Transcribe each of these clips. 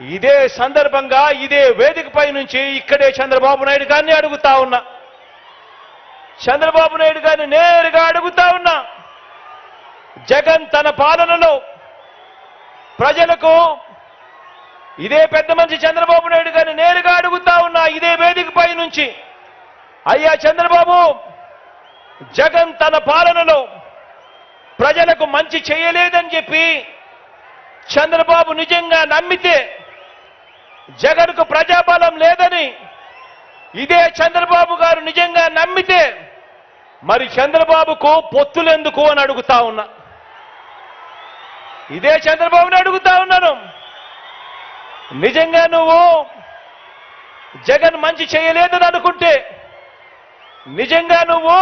ఇదే సందర్భంగా ఇదే వేదికపై నుంచి ఇక్కడే చంద్రబాబు నాయుడు గారిని అడుగుతా ఉన్నా. చంద్రబాబు నాయుడు గారిని నేరుగా అడుగుతా ఉన్నా. జగన్ తన పాలనలో ప్రజలకు ఇదే పెద్ద మనిషి చంద్రబాబు నాయుడు గారిని నేరుగా అడుగుతా ఉన్నా ఇదే వేదికపై నుంచి. అయ్యా చంద్రబాబు జగన్ తన పాలనలో ప్రజలకు మంచి చేయలేదని చెప్పి చంద్రబాబు నిజంగా నమ్మితే జగన్కు ప్రజాబలం లేదని ఇదే చంద్రబాబు గారు నిజంగా నమ్మితే మరి చంద్రబాబుకు పొత్తులెందుకు అని అడుగుతా ఉన్నా. ఇదే చంద్రబాబుని అడుగుతా ఉన్నాను. నిజంగా నువ్వు జగన్ మంచి చేయలేదని అనుకుంటే నిజంగా నువ్వు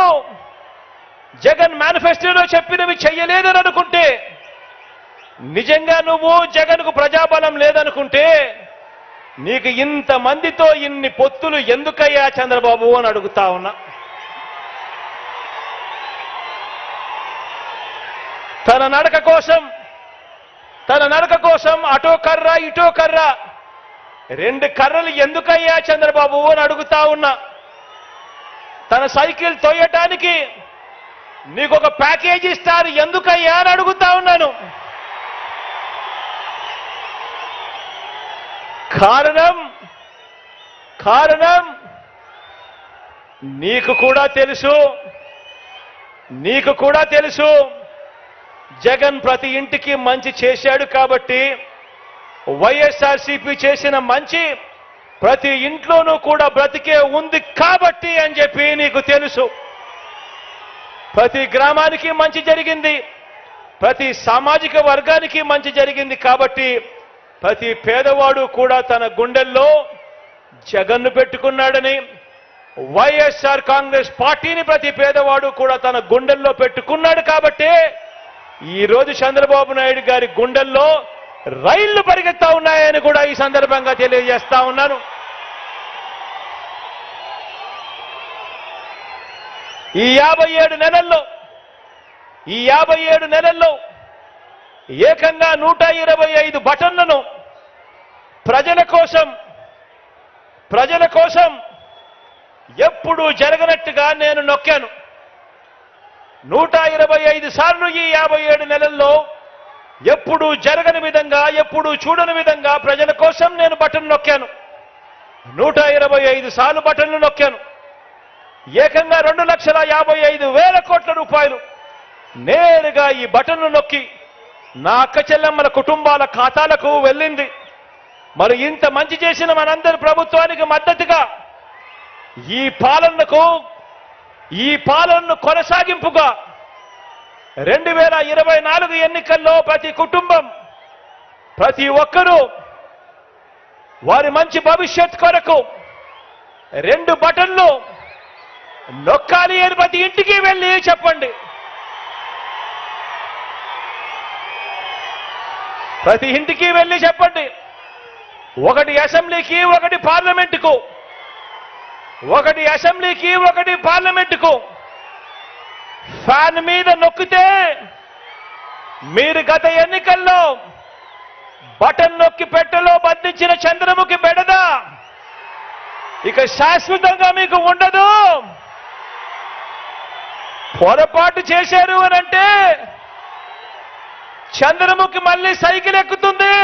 జగన్ మేనిఫెస్టోలో చెప్పినవి చెయ్యలేదని అనుకుంటే నిజంగా నువ్వు జగన్కు ప్రజాబలం లేదనుకుంటే నీకు ఇంత మందితో ఇన్ని పొత్తులు ఎందుకయ్యా చంద్రబాబు అని అడుగుతా ఉన్నా. తన నడక కోసం తన నడక కోసం అటో కర్ర ఇటో కర్ర రెండు కర్రలు ఎందుకయ్యా చంద్రబాబు అని అడుగుతా ఉన్నా. తన సైకిల్ తోయటానికి నీకు ఒక ప్యాకేజ్ ఇస్తారు ఎందుకయ్యా అని అడుగుతా ఉన్నాను. కారణం కారణం నీకు కూడా తెలుసు నీకు కూడా తెలుసు. జగన్ ప్రతి ఇంటికి మంచి చేశాడు కాబట్టి వైఎస్ఆర్సీపీ చేసిన మంచి ప్రతి ఇంట్లోనూ కూడా బ్రతికే ఉంది కాబట్టి అని చెప్పి నీకు తెలుసు. ప్రతి గ్రామానికి మంచి జరిగింది ప్రతి సామాజిక వర్గానికి మంచి జరిగింది కాబట్టి ప్రతి పేదవాడు కూడా తన గుండెల్లో జగన్ను పెట్టుకున్నాడని వైఎస్ఆర్ కాంగ్రెస్ పార్టీని ప్రతి పేదవాడు కూడా తన గుండెల్లో పెట్టుకున్నాడు కాబట్టి ఈరోజు చంద్రబాబు నాయుడు గారి గుండెల్లో రైళ్ళు పరిగెత్తా ఉన్నాయని కూడా ఈ సందర్భంగా తెలియజేస్తా ఉన్నాను. ఈ యాభై ఏడు నెలల్లో ఈ యాభై ఏడు నెలల్లో ఏకంగా నూట ఇరవై ఐదు బటన్లను ప్రజల కోసం ప్రజల కోసం ఎప్పుడు జరగనట్టుగా నేను నొక్కాను. నూట ఇరవై ఐదు సార్లు ఈ యాభై ఏడు నెలల్లో ఎప్పుడు జరగని విధంగా ఎప్పుడు చూడని విధంగా ప్రజల కోసం నేను బటన్ నొక్కాను. నూట ఇరవై ఐదు సార్లు బటన్లు నొక్కాను. ఏకంగా రెండు లక్షల యాభై ఐదు వేల కోట్ల రూపాయలు నేరుగా ఈ బటన్ను నొక్కి నా అక్క చెల్లెమ్మల కుటుంబాల ఖాతాలకు వెళ్ళింది. మరి ఇంత మంచి చేసిన మనందరి ప్రభుత్వానికి మద్దతుగా ఈ పాలనకు ఈ పాలనను కొనసాగింపుగా రెండు వేల ఇరవై నాలుగు ఎన్నికల్లో ప్రతి కుటుంబం ప్రతి ఒక్కరూ వారి మంచి భవిష్యత్ కొరకు రెండు బటన్లు నొక్కాలి అని ప్రతి ఇంటికి వెళ్ళి చెప్పండి. ప్రతి ఇంటికి వెళ్ళి చెప్పండి. ఒకటి అసెంబ్లీకి ఒకటి పార్లమెంటుకు. ఒకటి అసెంబ్లీకి ఒకటి పార్లమెంటుకు. ఫ్యాన్ మీద నొక్కితే మీరు గత ఎన్నికల్లో బటన్ నొక్కి పెట్టలో బంధించిన చంద్రముఖి బెడద? ఇక శాశ్వతంగా మీకు ఉండదు. పొరపాటు చేశారు అని అంటే చంద్రముఖి మళ్ళీ సైకిల్ ఎక్కుతుంది.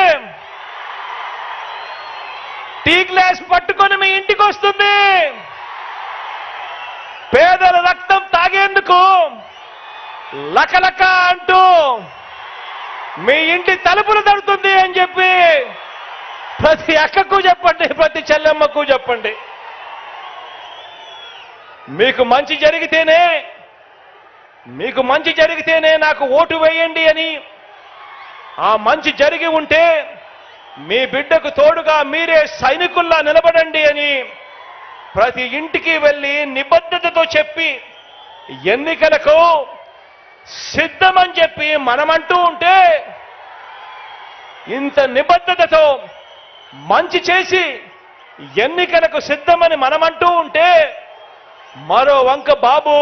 టీ గ్లాస్ పట్టుకొని మీ ఇంటికి వస్తుంది. పేదల రక్తం తాగేందుకు లకలక అంటూ మీ ఇంటి తలుపులు తడుతుంది అని చెప్పి ప్రతి అక్కకు చెప్పండి ప్రతి చెల్లెమ్మకు చెప్పండి. మీకు మంచి జరిగితేనే మీకు మంచి జరిగితేనే నాకు ఓటు వేయండి అని ఆ మంచి జరిగి ఉంటే మీ బిడ్డకు తోడుగా మీరే సైనికుల్లా నిలబడండి అని ప్రతి ఇంటికి వెళ్ళి నిబద్ధతతో చెప్పి ఎన్నికలకు సిద్ధమని చెప్పి మనమంటూ ఉంటే ఇంత నిబద్ధతతో మంచి చేసి ఎన్నికలకు సిద్ధమని మనమంటూ ఉంటే మరో వంక బాబు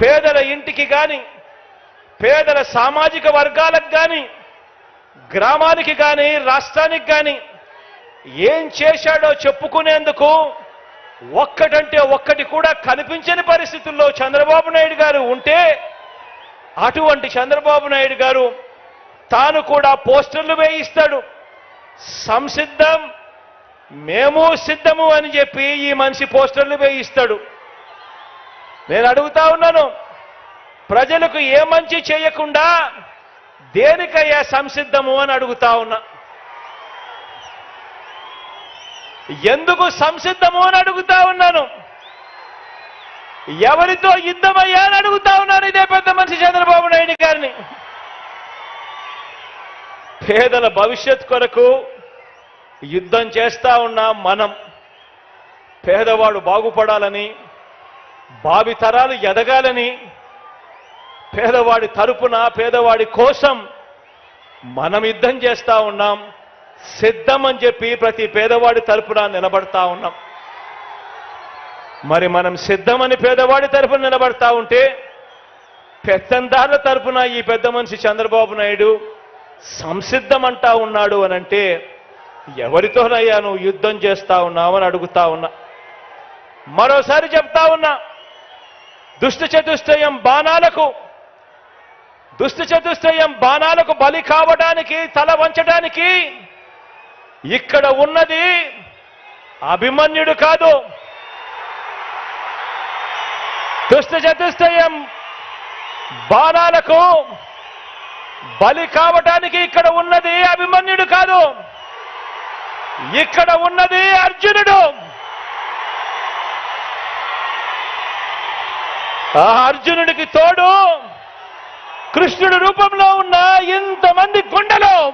పేదల ఇంటికి కానీ పేదల సామాజిక వర్గాలకు కానీ గ్రామానికి కానీ రాష్ట్రానికి కానీ ఏం చేశాడో చెప్పుకునేందుకు ఒక్కటంటే ఒక్కటి కూడా కనిపించని పరిస్థితుల్లో చంద్రబాబు నాయుడు గారు ఉంటే అటువంటి చంద్రబాబు నాయుడు గారు తాను కూడా పోస్టర్లు వేయిస్తాడు. సంసిద్ధం మేము సిద్ధము అని చెప్పి ఈ మనిషి పోస్టర్లు వేయిస్తాడు. నేను అడుగుతా ఉన్నాను ప్రజలకు ఏ మంచి చేయకుండా దేనికయ్యా సంసిద్ధము అని అడుగుతా ఉన్నా. ఎందుకు సంసిద్ధము అని అడుగుతా ఉన్నాను? ఎవరితో యుద్ధమయ్యా అని అడుగుతా ఉన్నాను ఇదే పెద్ద మనిషి చంద్రబాబు నాయుడు గారిని. పేదల భవిష్యత్ కొరకు యుద్ధం చేస్తా ఉన్నా మనం. పేదవాడు బాగుపడాలని భావితరాలు ఎదగాలని పేదవాడి తరపున పేదవాడి కోసం మనం యుద్ధం చేస్తా ఉన్నాం. సిద్ధం అని చెప్పి ప్రతి పేదవాడి తరపున నిలబడతా ఉన్నాం. మరి మనం సిద్ధమని పేదవాడి తరపున నిలబడతా ఉంటే పెత్తందారుల తరపున ఈ పెద్ద మనిషి చంద్రబాబు నాయుడు సంసిద్ధం అంటా ఉన్నాడు అని అంటే ఎవరితోనయ్యా నువ్వు యుద్ధం చేస్తా ఉన్నావని అడుగుతా ఉన్నా. మరోసారి చెప్తా ఉన్నా దుష్ట చతుష్టయం బాణాలకు దుష్ట చతుష్టయం బాణాలకు బలి కావడానికి తల వంచడానికి ఇక్కడ ఉన్నది అభిమన్యుడు కాదు. దుష్ట చతుష్టయం బాణాలకు బలి కావటానికి ఇక్కడ ఉన్నది అభిమన్యుడు కాదు. ఇక్కడ ఉన్నది అర్జునుడు. ఆ అర్జునుడికి తోడు కృష్ణుడి రూపంలో ఉన్న ఇంతమంది కుండలు.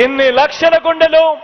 ఇన్ని లక్షల కుండలు.